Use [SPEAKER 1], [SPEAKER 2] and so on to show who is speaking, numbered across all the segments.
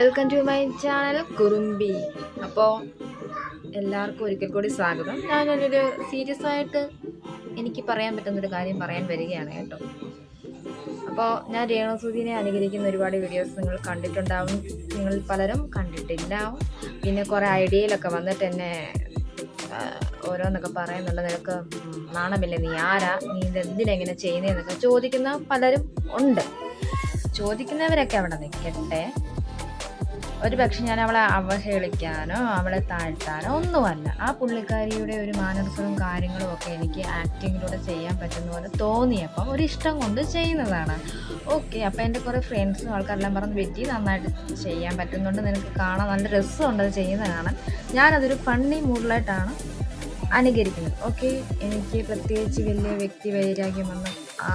[SPEAKER 1] Welcome to my channel Kurumbi അപ്പോൾ എല്ലാവർക്കും ഒരിക്കൽ കൂടി സ്വാഗതം. ഞാനൊരു സീരിയസ് ആയിട്ട് എനിക്ക് പറയാൻ പറ്റുന്നൊരു കാര്യം പറയാൻ വരികയാണ് കേട്ടോ. അപ്പോൾ ഞാൻ രേണുസുദീനെ അനുകരിക്കുന്ന ഒരുപാട് വീഡിയോസ് നിങ്ങൾ കണ്ടിട്ടുണ്ടാവും. നിങ്ങൾ പലരും കണ്ടിട്ടില്ലാവും. പിന്നെ കുറേ ഐഡിയയിലൊക്കെ വന്നിട്ട് എന്നെ ഓരോന്നൊക്കെ പറയുന്നുണ്ട്. നിനക്ക് നാണമില്ല? നീ ആരാ? നീ എന്തിനെങ്ങനെ ചെയ്യുന്നതെന്നൊക്കെ ചോദിക്കുന്ന പലരും ഉണ്ട്. ചോദിക്കുന്നവരൊക്കെ അവിടെ നിൽക്കട്ടെ ഒരു പക്ഷെ ഞാൻ അവളെ അവഹേളിക്കാനോ അവളെ താഴ്ത്താനോ ഒന്നുമല്ല. ആ പുള്ളിക്കാരിയുടെ ഒരു മാനസവും കാര്യങ്ങളും ഒക്കെ എനിക്ക് ആക്ടിങ്ങിലൂടെ ചെയ്യാൻ പറ്റുന്ന പോലെ തോന്നിയപ്പം ഒരു ഇഷ്ടം കൊണ്ട് ചെയ്യുന്നതാണ്. ഓക്കെ അപ്പോൾ എന്റെ കുറേ ഫ്രണ്ട്സും ആൾക്കാരെല്ലാം പറഞ്ഞ് വെറ്റി നന്നായിട്ട് ചെയ്യാൻ പറ്റുന്നുണ്ട്. നിനക്ക് കാണാൻ നല്ല രസമുണ്ട് അത് ചെയ്യുന്നതാണ്. ഞാനതൊരു ഫണ്ണി മൂഡിലായിട്ടാണ് അനുകരിക്കുന്നത്. ഓക്കെ എനിക്ക് പ്രത്യേകിച്ച് വലിയ വ്യക്തി വൈരാഗ്യമൊന്നും ആ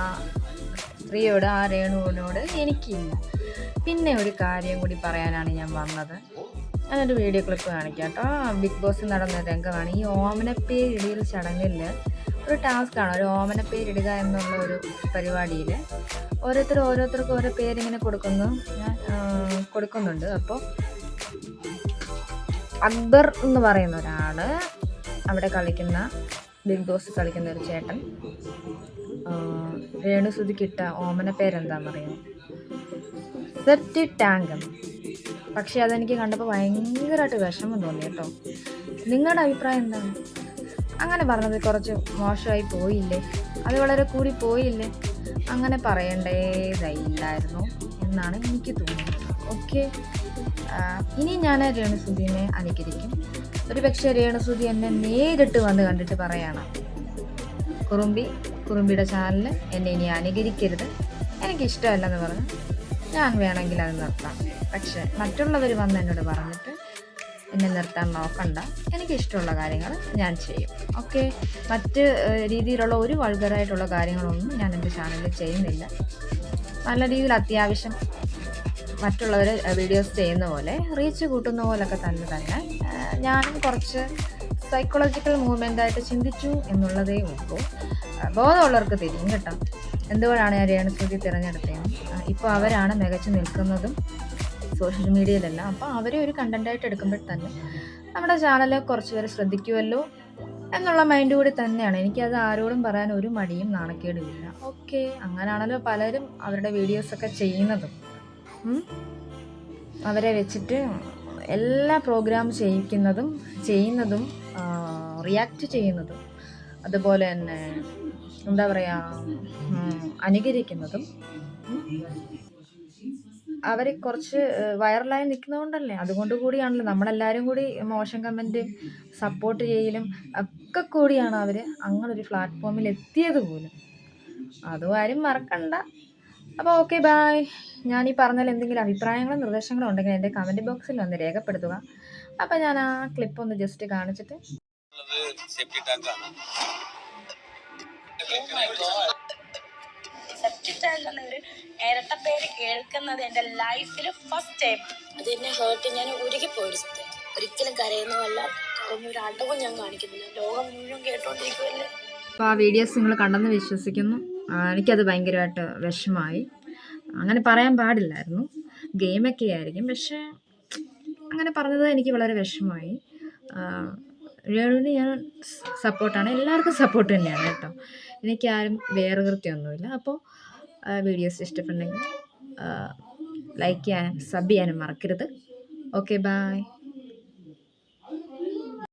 [SPEAKER 1] സ്ത്രീയോട് ആ രേണുവിനോട് എനിക്കില്ല. പിന്നെ ഒരു കാര്യം കൂടി പറയാനാണ് ഞാൻ വന്നത്. ഞാനൊരു വീഡിയോ ക്ലിപ്പ് കാണിക്കാം കേട്ടോ. ബിഗ് ബോസ് നടന്ന രംഗമാണ്. ഈ ഓമനപ്പേരിടയിൽ ചടങ്ങിൽ ഒരു ടാസ്ക്കാണ് ഒരു ഓമനപ്പേരിടുക എന്നുള്ള ഒരു പരിപാടിയിൽ ഓരോരുത്തർ ഓരോരുത്തർക്കും ഓരോ പേരിങ്ങനെ കൊടുക്കുന്നു. ഞാൻ കൊടുക്കുന്നുണ്ട്. അപ്പോൾ അക്ബർ എന്ന് പറയുന്ന ഒരാൾ അവിടെ കളിക്കുന്ന ബിഗ് ബോസ് കളിക്കുന്ന ഒരു ചേട്ടൻ രേണുസുതിക്കിട്ട ഓമന പേരെന്താണെന്നറിയാമോ സെപ്റ്റി ടാങ്ക്. പക്ഷേ അതെനിക്ക് കണ്ടപ്പോൾ ഭയങ്കരമായിട്ട് വിഷമം തോന്നി കേട്ടോ. നിങ്ങളുടെ അഭിപ്രായം എന്താണ് അങ്ങനെ പറഞ്ഞത് കുറച്ച് മോശമായി പോയില്ലേ? അത് വളരെ കൂടി പോയില്ലേ? അങ്ങനെ പറയേണ്ടതായില്ലായിരുന്നു എന്നാണ് എനിക്ക് തോന്നുന്നത്. ഓക്കെ. ഇനി ഞാൻ രേണുസുദീനെ അനുകരിക്കും. ഒരു പക്ഷേ രേണുസുദി എന്നെ നേരിട്ട് വന്ന് കണ്ടിട്ട് പറയാണ്. കുറുമ്പി കുറുമ്പിയുടെ ചാനലിൽ എന്നെ ഇനി അനുകരിക്കരുത്. എനിക്കിഷ്ടമല്ലെന്ന് പറഞ്ഞ്. ഞാൻ വേണമെങ്കിൽ അത് നിർത്താം. പക്ഷെ മറ്റുള്ളവർ വന്ന് എന്നോട് പറഞ്ഞിട്ട് എന്നെ നിർത്താൻ നോക്കണ്ട. എനിക്കിഷ്ടമുള്ള കാര്യങ്ങൾ ഞാൻ ചെയ്യും. ഓക്കെ? മറ്റ് രീതിയിലുള്ള ഒരു വൾഗറായിട്ടുള്ള കാര്യങ്ങളൊന്നും ഞാൻ എന്റെ ചാനലിൽ ചെയ്യുന്നില്ല. നല്ല രീതിയിൽ അത്യാവശ്യം മറ്റുള്ളവർ വീഡിയോസ് ചെയ്യുന്ന പോലെ റീച്ച് കൂട്ടുന്ന പോലൊക്കെ തന്നെ തന്നെ. ഞാനും കുറച്ച് സൈക്കോളജിക്കൽ മൂവ്മെന്റ് ആയിട്ട് ചിന്തിച്ചു എന്നുള്ളതേ ഉള്ളൂ. ബോധമുള്ളവർക്ക് തിരിയും കേട്ടോ. എന്തുകൊണ്ടാണ് ഞാൻ രേണുസുതി തിരഞ്ഞെടുത്തത്? ഇപ്പോൾ അവരാണ് മികച്ചു നിൽക്കുന്നതും സോഷ്യൽ മീഡിയയിലെല്ലാം അപ്പോൾ അവരെ ഒരു കണ്ടന്റായിട്ട് എടുക്കുമ്പോൾ തന്നെ നമ്മുടെ ചാനൽ കുറച്ച് പേര് ശ്രദ്ധിക്കുമല്ലോ എന്നുള്ള മൈൻഡ് കൂടി തന്നെയാണ്. എനിക്കത് ആരോടും പറയാൻ ഒരു മടിയും നാണക്കേടുമില്ല ഓക്കെ അങ്ങനെയാണല്ലോ പലരും അവരുടെ വീഡിയോസൊക്കെ ചെയ്യുന്നതും. അവരെ വെച്ചിട്ട് എല്ലാ പ്രോഗ്രാം ചെയ്യിക്കുന്നതും ചെയ്യുന്നതും റിയാക്റ്റ് ചെയ്യുന്നതും. അതുപോലെ തന്നെ എന്താ പറയുക അനുകരിക്കുന്നതും അവർ കുറച്ച് വൈറലായി നിൽക്കുന്നതുകൊണ്ടല്ലേ? അതുകൊണ്ട് കൂടിയാണല്ലോ. നമ്മളെല്ലാവരും കൂടി മോശം കമന്റ് സപ്പോർട്ട് ചെയ്യലും ഒക്കെ കൂടിയാണ് അവർ അങ്ങനൊരു പ്ലാറ്റ്ഫോമിൽ എത്തിയത് പോലും. അതും ആരും മറക്കണ്ട. അപ്പോൾ ഓക്കെ ബായ് ഞാൻ ഈ പറഞ്ഞാൽ എന്തെങ്കിലും അഭിപ്രായങ്ങളോ നിർദ്ദേശങ്ങളോ ഉണ്ടെങ്കിൽ എന്റെ കമന്റ് ബോക്സിൽ ഒന്ന് രേഖപ്പെടുത്തുക. അപ്പോൾ ഞാൻ ആ ക്ലിപ്പ് ഒന്ന് ജസ്റ്റ് കാണിച്ചിട്ട്
[SPEAKER 2] സേഫ്റ്റി ടാങ്ക്
[SPEAKER 3] സെപ്റ്റിറ്റാങ്ക് എന്നൊരു ഇരട്ട പേര് കേൾക്കുന്നത് എന്റെ ലൈഫിൽ ഫസ്റ്റ് ടൈം അത് എന്നെ ഹേർട്ട് ഞാൻ ഉരുകി പോയൊരു സത്യം. ഒരിക്കലും കരയുന്നതല്ല. കരഞ്ഞൊരു അടവും ഞാൻ കാണിക്കുന്നില്ല. ലോകം മുഴുവൻ കേട്ടോണ്ടിരിക്കുമല്ലേ
[SPEAKER 1] അപ്പോൾ ആ വീഡിയോസ് നിങ്ങൾ കണ്ടെന്ന് വിശ്വസിക്കുന്നു. എനിക്കത് ഭയങ്കരമായിട്ട് വിഷമായി. അങ്ങനെ പറയാൻ പാടില്ലായിരുന്നു. ഗെയിമൊക്കെ ആയിരിക്കും. പക്ഷേ അങ്ങനെ പറഞ്ഞത് എനിക്ക് വളരെ വിഷമമായി രേണുവിന് ഞാൻ സപ്പോർട്ടാണ് എല്ലാവർക്കും സപ്പോർട്ട് തന്നെയാണ് കേട്ടോ. എനിക്കാരും വേറെ കൃത്യമൊന്നുമില്ല അപ്പോൾ വീഡിയോസ് ഇഷ്ടപ്പെട്ടെങ്കിൽ ലൈക്ക് ചെയ്യാനും സബ് ചെയ്യാനും മറക്കരുത്. Okay bye